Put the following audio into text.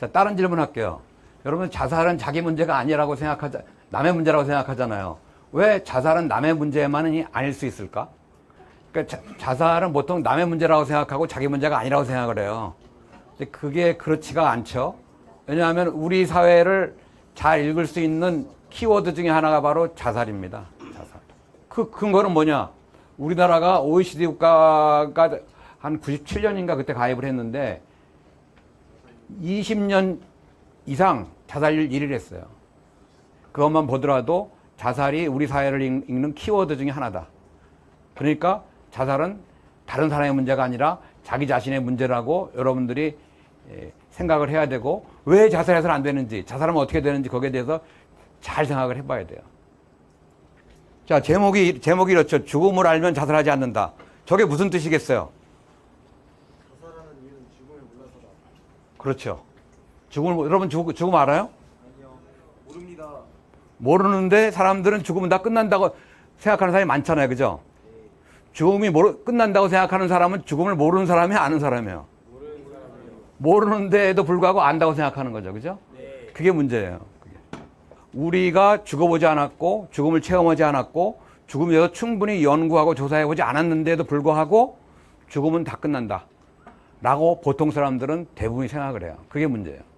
자, 다른 질문 할게요. 여러분, 자살은 자기 문제가 아니라고 생각하자, 남의 문제라고 생각하잖아요. 왜 자살은 남의 문제만이 아닐 수 있을까? 그러니까 자, 자살은 보통 남의 문제라고 생각하고 자기 문제가 아니라고 생각을 해요. 근데 그게 그렇지가 않죠. 왜냐하면 우리 사회를 잘 읽을 수 있는 키워드 중에 하나가 바로 자살입니다. 자살. 그 근거는 뭐냐? 우리나라가 OECD 국가가 한 97년인가 그때 가입을 했는데 20년 이상 자살률 1위를 했어요. 그것만 보더라도 자살이 우리 사회를 읽- 읽는 키워드 중에 하나다. 그러니까 자살은 다른 사람의 문제가 아니라 자기 자신의 문제라고 여러분들이 예, 생각을 해야 되고 왜 자살해서는 안 되는지 자살하면 어떻게 되는지 거기에 대해서 잘 생각을 해봐야 돼요. 자 제목이 제목이 이렇죠. 죽음을 알면 자살하지 않는다. 저게 무슨 뜻이겠어요? 그렇죠. 죽음을 여러분 죽, 죽음 알아요? 아니요. 모릅니다. 모르는데 사람들은 죽으면 다 끝난다고 생각하는 사람이 많잖아요. 그죠? 죽음이 모르, 끝난다고 생각하는 사람은 죽음을 모르는 사람이 아는 사람이에요. 모르는 사람이에요. 모르는데도 불구하고 안다고 생각하는 거죠. 그죠? 네. 그게 문제예요. 그게. 우리가 죽어보지 않았고 죽음을 체험하지 않았고 죽음에 대해서 충분히 연구하고 조사해보지 않았는데도 불구하고 죽음은 다 끝난다. 라고 보통 사람들은 대부분이 생각을 해요. 그게 문제예요.